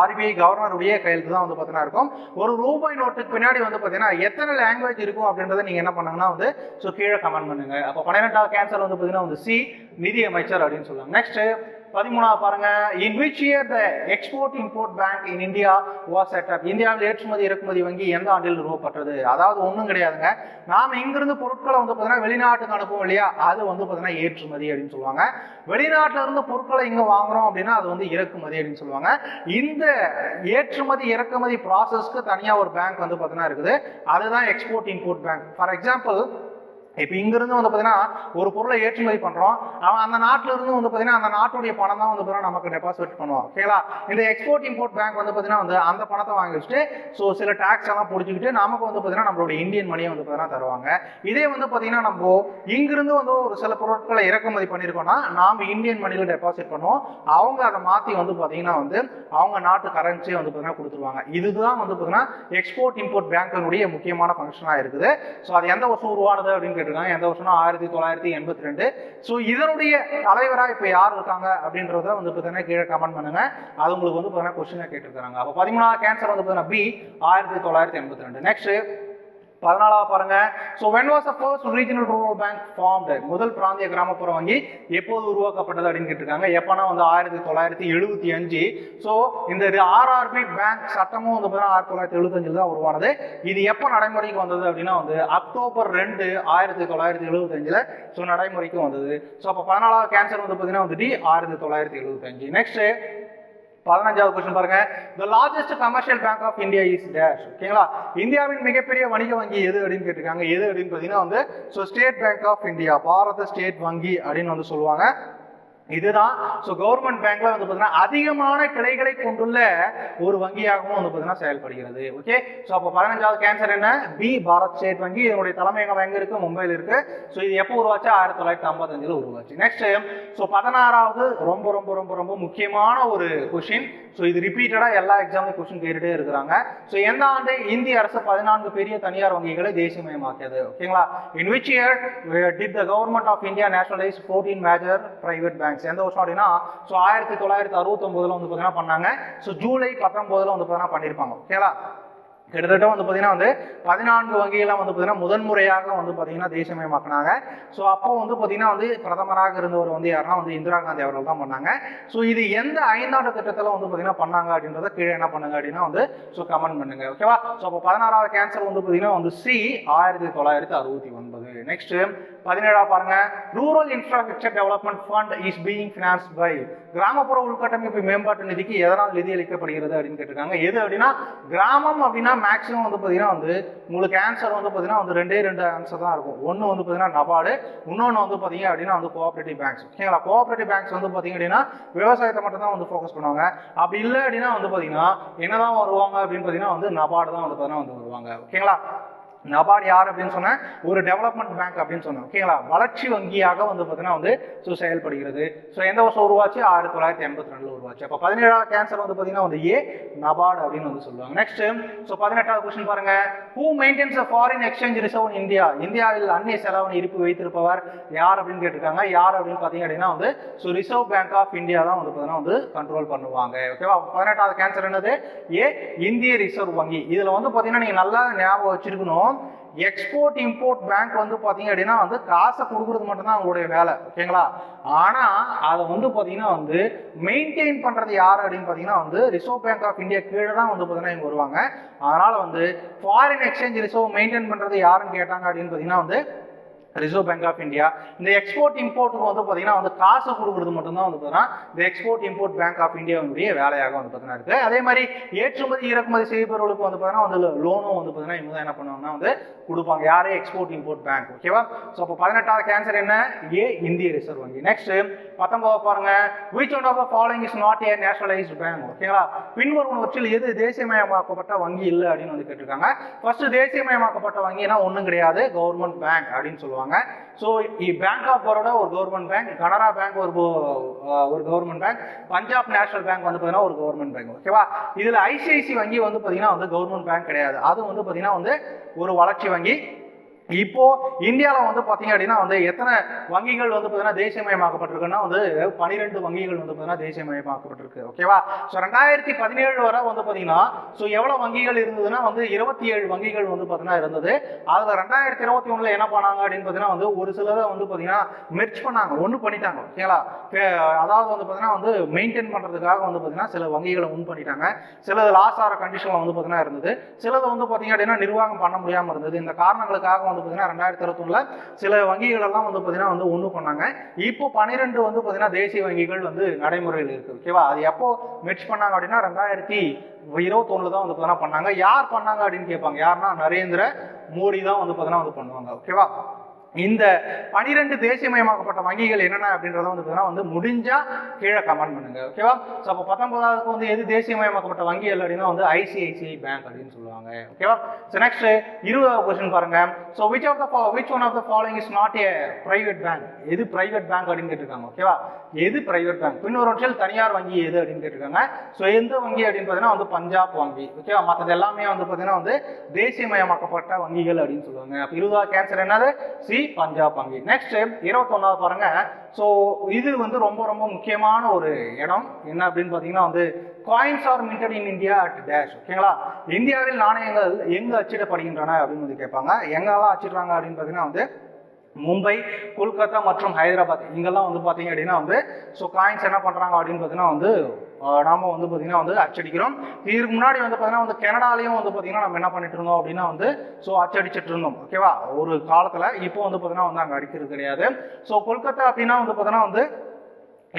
ஆர்பிஐ கவர்னருடைய கையெழுத்து தான் வந்து பார்த்தீங்கன்னா இருக்கும். ஒரு ரூபாய் நோட்டுக்கு பின்னாடி வந்து பார்த்தீங்கன்னா எத்தனை லாங்குவேஜ் இருக்கும் அப்படின்றத நீங்கள் என்ன பண்ணுங்கன்னா வந்து ஸோ கீழே கமெண்ட் பண்ணுங்க. அப்போ பன்னிரெண்டாவது கேன்சர் வந்து பார்த்தீங்கன்னா வந்து சி நிதி அமைச்சர் அப்படின்னு சொல்லுவாங்க. நெக்ஸ்ட் பதிமூணாவது பாருங்க. In which year the export import bank in India was set up இந்தியாவில் ஏற்றுமதி இறக்குமதி வங்கி எந்த ஆண்டில் நிறுவப்பட்டது? அதாவது ஒன்றும் கிடையாதுங்க. நாம் இங்கிருந்து பொருட்களை வந்து பார்த்தீங்கன்னா வெளிநாட்டுக்கு அனுப்புவோம் இல்லையா? அது வந்து பார்த்தீங்கன்னா ஏற்றுமதி அப்படின்னு சொல்லுவாங்க. வெளிநாட்டில் இருந்து பொருட்களை இங்கே வாங்குறோம் அப்படின்னா அது வந்து இறக்குமதி அப்படின்னு சொல்லுவாங்க. இந்த ஏற்றுமதி இறக்குமதி ப்ராசஸ்க்கு தனியாக ஒரு பேங்க் வந்து பார்த்தீங்கன்னா இருக்குது. அதுதான் export import bank for example இப்போ இங்கிருந்து வந்து பார்த்தீங்கன்னா ஒரு பொருளை ஏற்றுமதி பண்ணுறோம் அவன் அந்த நாட்டில இருந்து வந்து பார்த்தீங்கன்னா அந்த நாட்டுடைய பணம் தான் வந்து பார்த்தீங்கன்னா நமக்கு டெபாசிட் பண்ணுவான். ஓகேங்களா இந்த எக்ஸ்போர்ட் இம்போர்ட் பேங்க் வந்து பார்த்தீங்கன்னா வந்து அந்த பணத்தை வாங்கி வச்சுட்டு ஸோ சில டேக்ஸ் எல்லாம் பிடிச்சிக்கிட்டு நமக்கு வந்து பார்த்தீங்கன்னா நம்மளுடைய இந்தியன் மணியை வந்து பார்த்தீங்கன்னா தருவாங்க. இதே வந்து பார்த்தீங்கன்னா நம்ம இங்கிருந்து வந்து ஒரு சில பொருட்களை இறக்குமதி பண்ணியிருக்கோம்னா நாம் இந்தியன் மணியில் டெபாசிட் பண்ணுவோம். அவங்க அதை மாற்றி வந்து பார்த்தீங்கன்னா வந்து அவங்க நாட்டு கரன்சியை வந்து பார்த்தீங்கன்னா கொடுத்துருவாங்க. இதுதான் வந்து பார்த்தீங்கன்னா எக்ஸ்போர்ட் இம்போர்ட் பேங்கினுடைய முக்கியமான ஃபங்க்ஷனாக இருக்குது. ஸோ அது எந்த வருஷம் உருவானது அப்படின்னு இருக்காங்க எந்த வருஷம்னா ஆயிரத்தி தொள்ளாயிரத்தி எண்பத்தி ரெண்டு. ஸோ இதனுடைய தலைவராக இப்போ யார் இருக்காங்க அப்படின்றத வந்து பார்த்தீங்கன்னா கீழே கமெண்ட் பண்ணுங்க. அது உங்களுக்கு வந்து பார்த்தீங்கன்னா கொஸ்டினாக கேட்டிருக்காங்க. அப்போ பதிமூணாவது கேன்சர் வந்து பார்த்தீங்கன்னா பி ஆயிரத்தி தொள்ளாயிரத்தி எண்பத்தி ரெண்டு. நெக்ஸ்ட் பதினாலாவது பாருங்க. So when was first regional rural bank formed முதல் பிராந்திய கிராமப்புற வங்கி எப்போது உருவாக்கப்பட்டது அப்படின்னு கேட்டிருக்காங்க. எப்போனா வந்து ஆயிரத்தி தொள்ளாயிரத்தி எழுபத்தி அஞ்சு. ஸோ இந்த ஆர்ஆர்பி பேங்க் சட்டமும் வந்து பார்த்தீங்கன்னா ஆயிரத்தி தொள்ளாயிரத்தி எழுபத்தஞ்சில் தான் உருவானது. இது எப்போ நடைமுறைக்கு வந்தது அப்படின்னா வந்து அக்டோபர் ரெண்டு ஆயிரத்தி தொள்ளாயிரத்தி எழுபத்தஞ்சில் ஸோ நடைமுறைக்கு வந்தது. ஸோ அப்போ பதினாலாவது கேன்சர் வந்து பார்த்தீங்கன்னா வந்து டி ஆயிரத்தி தொள்ளாயிரத்தி எழுபத்தஞ்சு நெக்ஸ்ட் பதினஞ்சாவது கொஸ்டின் பாருங்க. The largest commercial bank of India is dash ஓகேங்களா? இந்தியாவின் மிகப்பெரிய வணிக வங்கி எது அப்படின்னு கேட்டிருக்காங்க. எது அப்படின்னு பார்த்தீங்கன்னா வந்து so State Bank of India Bharat State வங்கி அப்படின்னு வந்து சொல்லுவாங்க. இதுதான். ஸோ கவர்மெண்ட் பேங்க்ல வந்து பார்த்தீங்கன்னா அதிகமான கிளைகளை கொண்டுள்ள ஒரு வங்கியாகவும் வந்து பார்த்தீங்கன்னா செயல்படுகிறது. ஓகே ஸோ அப்போ பதினஞ்சாவது கேன்சர் என்ன? பி பாரத் ஸ்டேட் வங்கி. இதனுடைய தலைமையகம் எங்க இருக்கு? மும்பையில் இருக்கு. ஸோ இது எப்போ உருவாச்சு? ஆயிரத்தி தொள்ளாயிரத்தி ஐம்பத்தஞ்சில் உருவாச்சு. நெக்ஸ்ட் ஸோ பதினாறாவது ரொம்ப ரொம்ப ரொம்ப ரொம்ப முக்கியமான ஒரு கொஷின் ஸோ இது ரிப்பீட்டடாக எல்லா எக்ஸாமும் கொஸ்டின் கேட்டுட்டே இருக்கிறாங்க. ஸோ எந்த ஆண்டு இந்திய அரசு பதினான்கு பெரிய தனியார் வங்கிகளை தேசியமயமாக்கியது? ஓகேங்களா in which year did the Government of India nationalise fourteen major private bank banks எந்த வருஷம் அப்படின்னா ஸோ ஆயிரத்தி தொள்ளாயிரத்தி அறுபத்தொம்போதுல வந்து பார்த்தீங்கன்னா பண்ணாங்க. ஸோ ஜூலை பத்தொம்போதுல வந்து பார்த்தீங்கன்னா பண்ணியிருப்பாங்க ஓகேங்களா கிட்டத்தட்ட வந்து பார்த்தீங்கன்னா வந்து பதினான்கு வங்கிகள்லாம் வந்து பார்த்தீங்கன்னா முதன்முறையாக வந்து பார்த்தீங்கன்னா தேசியமயமாக்குனாங்க. ஸோ அப்போ வந்து பார்த்தீங்கன்னா வந்து பிரதமராக இருந்தவர் வந்து யாருன்னா வந்து இந்திரா காந்தி அவர்கள் தான் பண்ணாங்க. ஸோ இது எந்த ஐந்தாண்டு திட்டத்தில் வந்து பார்த்தீங்கன்னா பண்ணாங்க அப்படின்றத கீழே என்ன பண்ணுங்க அப்படின்னா வந்து ஸோ கமெண்ட் பண்ணுங்க. ஓகேவா ஸோ அப்போ பதினாறாவது கேன்சர் வந்து பார்த்தீங்கன்னா வந்து சி ஆயிரத்தி தொள்ளாயிரத்தி அறுபத்தி ஒன்பது. நெக்ஸ்ட் பதினேழா பாருங்க. Rural infrastructure development fund is being finance by கிராமப்புற உள்கட்டமைப்பு மேம்பாட்டு நிதிக்கு எதனால் நிதி அளிக்கப்படுகிறது அப்படின்னு கேட்டிருக்காங்க. எது அப்படின்னா கிராமம் அப்படின்னா மேக்ஸிமம் வந்து பார்த்தீங்கன்னா வந்து உங்களுக்கு ஆன்சர் வந்து பார்த்தீங்கன்னா வந்து ரெண்டே ரெண்டு ஆன்சர் தான் இருக்கும். ஒன்று வந்து பார்த்தீங்கன்னா நபார்டு இன்னொன்று வந்து பார்த்தீங்க அப்படின்னா வந்து கோஆப்ரேட்டிவ் பேங்க்ஸ் ஓகேங்களா கோஆப்ரேட்டிவ் பேங்க்ஸ் வந்து பார்த்தீங்க அப்படின்னா விவசாயத்தை மட்டும் தான் வந்து ஃபோக்கஸ் பண்ணுவாங்க. அப்படி இல்லை அப்படின்னா வந்து பார்த்தீங்கன்னா என்னதான் வருவாங்க அப்படின்னு பார்த்தீங்கன்னா வந்து நபார்டு தான் வந்து பார்த்தீங்கன்னா வந்து வருவாங்க. ஓகேங்களா நபார்டு யார் அப்படின்னு சொன்னால் ஒரு டெவலப்மெண்ட் பேங்க் அப்படின்னு சொன்னோம். ஓகேங்களா வளர்ச்சி வங்கியாக வந்து பார்த்தீங்கன்னா வந்து ஸோ செயல்படுகிறது. ஸோ எந்த வருஷம் உருவாச்சு? ஆயிரத்தி தொள்ளாயிரத்தி எண்பத்தி ரெண்டில் உருவாச்சு. அப்போ பதினேழாவது கேன்சர் வந்து பார்த்தீங்கன்னா வந்து ஏ நபார்டு அப்படின்னு வந்து சொல்லுவாங்க. நெக்ஸ்ட் ஸோ பதினெட்டாவது கொஸ்டின் பாருங்க. Who maintains foreign exchange reserve in India இந்தியாவில் அந்நிய செலவு இருப்பு வைத்திருப்பவர் யார் அப்படின்னு கேட்டிருக்காங்க. யார் அப்படின்னு பார்த்தீங்க அப்படின்னா வந்து so Reserve Bank of India தான் வந்து பார்த்தீங்கன்னா வந்து கண்ட்ரோல் பண்ணுவாங்க. ஓகேவா பதினெட்டாவது கேன்சர் என்னது? ஏ இந்திய ரிசர்வ் வங்கி. இதில் வந்து பார்த்தீங்கன்னா நீங்கள் நல்லா ஞாபகம் வச்சிருக்கணும். எக்ஸ்போர்ட் இம்போர்ட் பேங்க் வந்து பார்த்தீங்க அப்படின்னா வந்து காசை கொடுக்குறது மட்டும்தான் அவங்களுடைய வேலை ஓகேங்களா ஆனால் அதை வந்து பார்த்தீங்கன்னா வந்து மெயின்டைன் பண்ணுறது யார் அப்படின்னு பார்த்தீங்கன்னா வந்து ரிசர்வ் பேங்க் ஆஃப் இந்தியா கீழே தான் வந்து பார்த்தீங்கன்னா இங்கே வருவாங்க. அதனால் வந்து ஃபாரின் எக்ஸ்சேஞ்ச் ரிசர்வ் மெயின்டைன் பண்ணுறது யாருன்னு கேட்டாங்க அப்படின்னு பார்த்தீங்கன்னா வந்து ரிசர்வ் பேங்க் ஆஃப் இந்தியா இந்த எக்ஸ்போர்ட் இம்போர்ட்டுக்கு வந்து பார்த்தீங்கன்னா வந்து காசு கொடுக்குறது மட்டும்தான் வந்து பார்த்தீங்கன்னா இந்த எக்ஸ்போர்ட் இம்போர்ட் பேங்க் ஆஃப் இந்தியாவுடைய வேலையாக வந்து பார்த்தீங்கன்னா இருக்குது அதே மாதிரி ஏற்றுமதி இறக்குமதி செய்பவர்களுக்கு வந்து பார்த்தீங்கன்னா வந்து லோனும் வந்து பார்த்தீங்கன்னா இவங்க தான் என்ன பண்ணுவாங்கன்னா வந்து கொடுப்பாங்க. யாரே? எக்ஸ்போர்ட் இம்போர்ட் பேங்க் ஓகேவா ஸோ அப்போ பதினெட்டாவது கேன்சர் என்ன? ஏ இந்திய ரிசர்வ் வங்கி. நெக்ஸ்ட் பத்தொன்பது பாருங்க. Which one of following is not a nationalised bank ஓகேங்களா பின்வருவனவற்றில் எது தேசியமயமாக்கப்பட்ட வங்கி இல்லை அப்படின்னு வந்து கேட்டிருக்காங்க. ஃபர்ஸ்ட் தேசியமயமாக்கப்பட்ட வங்கினா ஒன்றும் கிடையாது. கவர்மெண்ட் பேங்க் அப்படின்னு சொல்லுவாங்க. சொல்லுவாங்க. ஸோ பேங்க் ஆஃப் பரோடா ஒரு கவர்மெண்ட் பேங்க் கனரா பேங்க் ஒரு ஒரு government bank Punjab National Bank வந்து பார்த்தீங்கன்னா ஒரு கவர்மெண்ட் பேங்க் ஓகேவா இதில் ஐசிஐசி வங்கி வந்து பார்த்தீங்கன்னா வந்து கவர்மெண்ட் பேங்க் கிடையாது. அது வந்து பார்த்தீங்கன்னா வந்து ஒரு வளர்ச்சி வங்கி. இப்போ இந்தியாவில் வந்து பார்த்தீங்க அப்படின்னா வந்து எத்தனை வங்கிகள் வந்து பார்த்தீங்கன்னா தேசியமயமாக்கப்பட்டிருக்குன்னா வந்து பனிரெண்டு வங்கிகள் வந்து பார்த்தீங்கன்னா தேசியமயமாக்கப்பட்டிருக்கு. ஓகேவா ஸோ ரெண்டாயிரத்தி பதினேழு வரை வந்து பார்த்தீங்கன்னா ஸோ எவ்வளோ வங்கிகள் இருந்ததுன்னா வந்து இருபத்தி ஏழு வங்கிகள் வந்து பார்த்தீங்கன்னா இருந்தது. அதில் ரெண்டாயிரத்தி இருபத்தி ஒன்றில் என்ன பண்ணாங்க அப்படின்னு பார்த்தீங்கன்னா வந்து ஒரு சிலதை வந்து பார்த்தீங்கன்னா மெர்ச் பண்ணாங்க ஒன்று பண்ணிட்டாங்க ஓகேங்களா அதாவது வந்து பார்த்தீங்கன்னா வந்து மெயின்டைன் பண்ணுறதுக்காக வந்து பார்த்தீங்கன்னா சில வங்கிகளை முன் பண்ணிட்டாங்க. சிலது லாஸ் ஆகிற கண்டிஷனில் வந்து பார்த்தீங்கன்னா இருந்தது. சிலது வந்து பார்த்தீங்க அப்படின்னா நிர்வாகம் பண்ண முடியாமல் இருந்தது. இந்த காரணங்களுக்காக வந்து பார்த்தீங்கன்னா ரெண்டாயிரத்தி இருபத்தொன்னில் சில வங்கிகள் எல்லாம் வந்து பார்த்தீங்கன்னா வந்து ஒன்று பண்ணாங்க. இப்போ பன்னிரெண்டு வந்து பார்த்தீங்கன்னா தேசிய வங்கிகள் வந்து நடைமுறையில் இருக்கு. ஓகேவா அது எப்போ மெர்ச் பண்ணாங்க அப்படின்னா ரெண்டாயிரத்தி இருபத்தொன்னுல தான் வந்து பார்த்தீங்கன்னா பண்ணாங்க. யார் பண்ணாங்க அப்படின்னு கேட்பாங்க. யாருன்னா நரேந்திர மோடி தான் வந்து பார்த்தீங்கன்னா வந்து பண்ணுவாங்க. ஓகேவா இந்த பனிரெண்டு தேசியமயமாக்கப்பட்ட வங்கிகள் என்னென்ன அப்படின்றத வந்து பார்த்தீங்கன்னா வந்து முடிஞ்சா கீழே கமெண்ட் பண்ணுங்க ஓகேவா ஸோ அப்போ பத்தொன்பதாவதுக்கு வந்து எது தேசியமயமாக்கப்பட்ட வங்கிகள் அப்படின்னா வந்து ஐசிஐசிஐ பேங்க் அப்படின்னு சொல்லுவாங்க ஓகேவா ஸோ நெக்ஸ்ட் இருபதாவது கொஸ்டின் பாருங்க. So which of the which one of the following is not a private bank எது பிரைவேட் பேங்க் அப்படின்னு கேட்டிருக்காங்க ஓகேவா எது பிரைவேட் பேங்க் இன்னொரு தனியார் வங்கி எது அப்படின்னு கேட்டிருக்காங்க. ஸோ எந்த வங்கி அப்படின்னு பார்த்தீங்கன்னா வந்து பஞ்சாப் வங்கி ஓகேவா மற்றது எல்லாமே வந்து பார்த்தீங்கன்னா வந்து தேசியமயமாக்கப்பட்ட வங்கிகள் அப்படின்னு சொல்லுவாங்க. அப்போ இருபதாவது கேன்சர் என்னது? சி பஞ்சாப் வங்கி. நெக்ஸ்ட் இருபத்தொன்னாவது பாருங்க. ஸோ இது வந்து ரொம்ப ரொம்ப முக்கியமான ஒரு இடம். என்ன அப்படின்னு பார்த்தீங்கன்னா வந்து coins are minted in India at dash ஓகேங்களா இந்தியாவில் நாணயங்கள் எங்கே அச்சிடப்படுகின்றன அப்படின்னு வந்து கேட்பாங்க. எங்கெல்லாம் அச்சிடுறாங்க அப்படின்னு பார்த்தீங்கன்னா வந்து மும்பை கொல்கத்தா மற்றும் ஹைதராபாத். இங்கெல்லாம் வந்து பார்த்தீங்க அப்படின்னா வந்து ஸோ காயின்ஸ் என்ன பண்ணுறாங்க அப்படின்னு பார்த்தீங்கன்னா வந்து நாம் வந்து பார்த்திங்கன்னா வந்து அச்சடிக்கிறோம். இதுக்கு முன்னாடி வந்து பார்த்திங்கன்னா வந்து கனடாலையும் வந்து பார்த்தீங்கன்னா நம்ம என்ன பண்ணிட்டு இருந்தோம் அப்படின்னா வந்து ஸோ அச்சடிச்சிட்டு இருந்தோம். ஓகேவா ஒரு காலத்தில் இப்போ வந்து பார்த்திங்கன்னா வந்து அங்கே அடிக்கிறது கிடையாது. ஸோ கொல்கத்தா அப்படின்னா வந்து பார்த்திங்கன்னா வந்து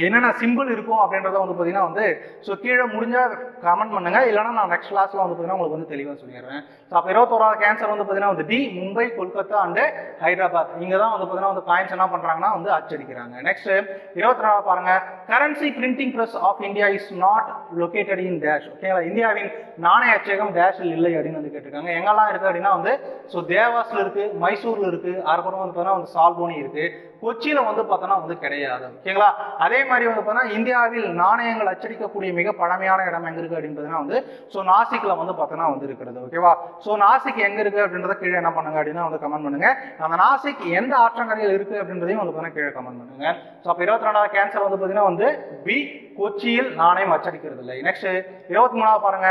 என்னென்ன சிம்பிள் இருக்கும் அப்படின்றத வந்து பார்த்தீங்கன்னா வந்து ஸோ கீழே முடிஞ்சால் கமெண்ட் பண்ணுங்க. இல்லைன்னா நான் நெக்ஸ்ட் கிளாஸில் வந்து பார்த்தீங்கன்னா உங்களுக்கு வந்து தெளிவாக சொல்லிடுறேன். ஸோ அப்போ இருபத்தோராவது கேன்சர் வந்து பார்த்தீங்கன்னா வந்து டி மும்பை கொல்கத்தா அண்டு ஹைதராபாத். இங்கே தான் வந்து பார்த்தீங்கன்னா வந்து காயின்ஸ் என்ன பண்ணுறாங்கன்னா வந்து அச்சடிக்கிறாங்க. நெக்ஸ்ட் இருபத்தி நாலாவது பாருங்க currency printing press of India is not located in dash ஓகேங்களா இந்தியாவின் நாணய அச்சகம் டேஷில் இல்லை அப்படின்னு வந்து கேட்டிருக்காங்க. எங்கெல்லாம் இருக்குது அப்படின்னா வந்து ஸோ தேவாஸில் இருக்குது மைசூரில் இருக்குது அதுக்கப்புறம் வந்து பார்த்தீங்கன்னா வந்து சால்போனி இருக்குது கொச்சியில வந்து பார்த்தோன்னா வந்து கிடையாது. ஓகேங்களா? அதே மாதிரி வந்து பார்த்தோன்னா இந்தியாவில் நாணயங்கள் அச்சடிக்கக்கூடிய மிக பழமையான இடம் எங்க இருக்கு அப்படின்றதுனா வந்து ஸோ நாசிக்ல வந்து பார்த்தோன்னா வந்து இருக்கிறது ஓகேவா? ஸோ நாசிக் எங்க இருக்கு அப்படின்றத கீழே என்ன பண்ணுங்க அப்படின்னா வந்து கமெண்ட் பண்ணுங்க. அந்த நாசிக் எந்த ஆற்றங்கரையில் இருக்கு அப்படின்றதையும் வந்து பார்த்தீங்கன்னா கீழே கமெண்ட் பண்ணுங்க. ஸோ அப்போ இருபத்தி ரெண்டாவது கேன்சர் வந்து பார்த்தீங்கன்னா வந்து பி கொச்சியில் நாணயம் அச்சடிக்கிறது இல்லை. நெக்ஸ்ட் இருபத்தி மூணாவது பாருங்க.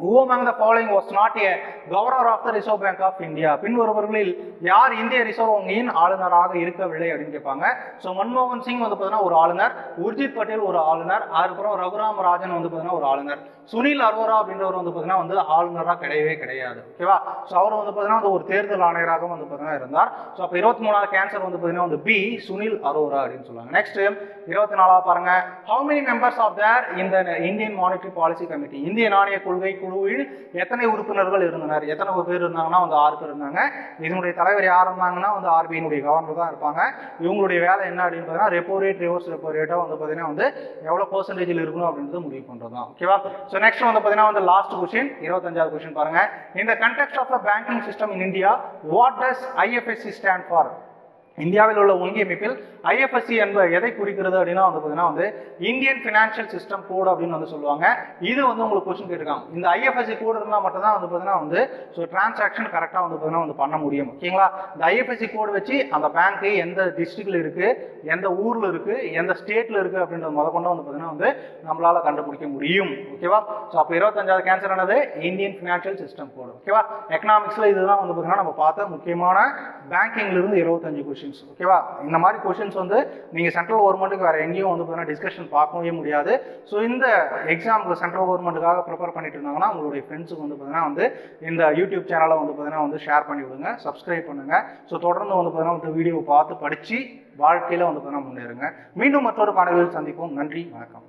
Who among the following was not a governor of the Reserve Bank of India பின்வருபவர்களில் யார் இந்திய ரிசர்வ் வங்கியின் ஆளுநராக இருக்கவில்லை அப்படின்னு கேட்பாங்க. ஸோ மன்மோகன் சிங் வந்து பார்த்தீங்கன்னா ஒரு ஆளுநர் உர்ஜித் பட்டேல் ஒரு ஆளுநர் அதுக்கப்புறம் ரகுராம் ராஜன் வந்து பார்த்தீங்கன்னா ஒரு ஆளுநர். சுனில் அரோரா அப்படின்றவர் வந்து பார்த்தீங்கன்னா வந்து ஆளுநராக கிடையவே கிடையாது. ஓகேவா ஸோ அவர் வந்து பார்த்தீங்கன்னா வந்து ஒரு தேர்தல் ஆணையராக வந்து பார்த்தீங்கன்னா இருந்தார். ஸோ அப்போ இருபத்தி மூணாவது கேன்சர் வந்து பார்த்தீங்கன்னா வந்து பி சுனில் அரோரா அப்படின்னு சொல்லுவாங்க. நெக்ஸ்ட் இருபத்தி நாலாவது பாருங்க. How many members of there இந்த இந்தியன் மானிட்டரி பாலிசி கமிட்டி இந்திய நாணய கொள்கை குழுவில் எத்தனை உறுப்பினர்கள் இருந்தனர்? எத்தனை பேர் இருந்தாங்கன்னா வந்து ஆறு பேர் இருந்தாங்க. இதனுடைய தலைவர் யார் இருந்தாங்கன்னா வந்து ஆர்பிஐனுடைய கவர்னர் தான் இருப்பாங்க. இவங்களுடைய வேலை என்ன அப்படின்னு பார்த்தீங்கன்னா ரெப்போ ரேட் ரிவர்ஸ் ரெப்போ ரேட்டோ வந்து பார்த்தீங்கன்னா வந்து எவ்வளோ பர்சன்டேஜில் இருக்கணும் அப்படின்றது முடிவு பண்ணுறது தான் ஓகேவா ஸோ நெக்ஸ்ட் வந்து பார்த்தீங்கன்னா வந்து லாஸ்ட் கொஸ்டின் இருபத்தஞ்சாவது கொஸ்டின் பாருங்க. இந்த context of the banking system in India what does IFSC stand for இந்தியாவில் உள்ள வங்கி அமைப்பில் ஐஎஃப்எஸ்சி என்ப எதை குறிக்கிறது அப்படின்னா வந்து பார்த்தீங்கன்னா வந்து இந்தியன் ஃபினான்ஷியல் சிஸ்டம் கோடு அப்படின்னு வந்து சொல்லுவாங்க. இது வந்து உங்களுக்கு கொஸ்டின் கேட்டிருக்காங்க. இந்த ஐஎஃப்எஸ்சி கோடு இருந்தால் மட்டும்தான் வந்து பார்த்தீங்கன்னா வந்து ஸோ டிரான்சாக்ஷன் கரெக்டாக வந்து பார்த்தீங்கன்னா வந்து பண்ண முடியும். ஓகேங்களா இந்த ஐஎஃப்எஸ்சி கோடு வச்சு அந்த பேங்க் எந்த டிஸ்ட்ரிக்ட்ல இருக்கு எந்த ஊர்ல இருக்கு எந்த ஸ்டேட்ல இருக்கு அப்படின்றது முத கொண்டு வந்து பார்த்தீங்கன்னா வந்து நம்மளால கண்டுபிடிக்க முடியும். ஓகேவா ஸோ அப்போ இருபத்தஞ்சாவது கேன்சர் ஆனது இந்தியன் ஃபினான்ஷியல் சிஸ்டம் கோடு ஓகேவா எக்கனாமிக்ஸ்ல இதுதான் வந்து பார்த்தீங்கன்னா நம்ம பார்த்த முக்கியமான பேங்கிங்ல இருந்து இருபத்தஞ்சு கொஷின்ஸ் ஓகேவா இந்த மாதிரி கொஷின்ஸ் வந்து நீங்கள் சென்ட்ரல் கவர்மெண்ட்டுக்கு வேற எங்கேயும் வந்து பார்த்தீங்கன்னா டிஸ்கஷன் பார்க்கவே முடியாது. ஸோ இந்த எக்ஸாமுக்கு சென்ட்ரல் கவர்மெண்ட்டுக்காக ப்ரிப்பேர் பண்ணிட்டு இருந்தாங்கன்னா உங்களுடைய ஃப்ரெண்ட்ஸுக்கு வந்து பார்த்தீங்கன்னா வந்து இந்த யூடியூப் சேனலை வந்து பார்த்தீங்கன்னா வந்து ஷேர் பண்ணி விடுங்க சப்ஸ்கிரைப் பண்ணுங்க. ஸோ தொடர்ந்து வந்து பார்த்தீங்கன்னா வந்து வீடியோ பார்த்து படித்து வாழ்க்கையில் வந்து பார்த்தீங்கன்னா முன்னேறுங்க. மீண்டும் மற்றொரு காணொலியில் சந்திப்போம். நன்றி வணக்கம்.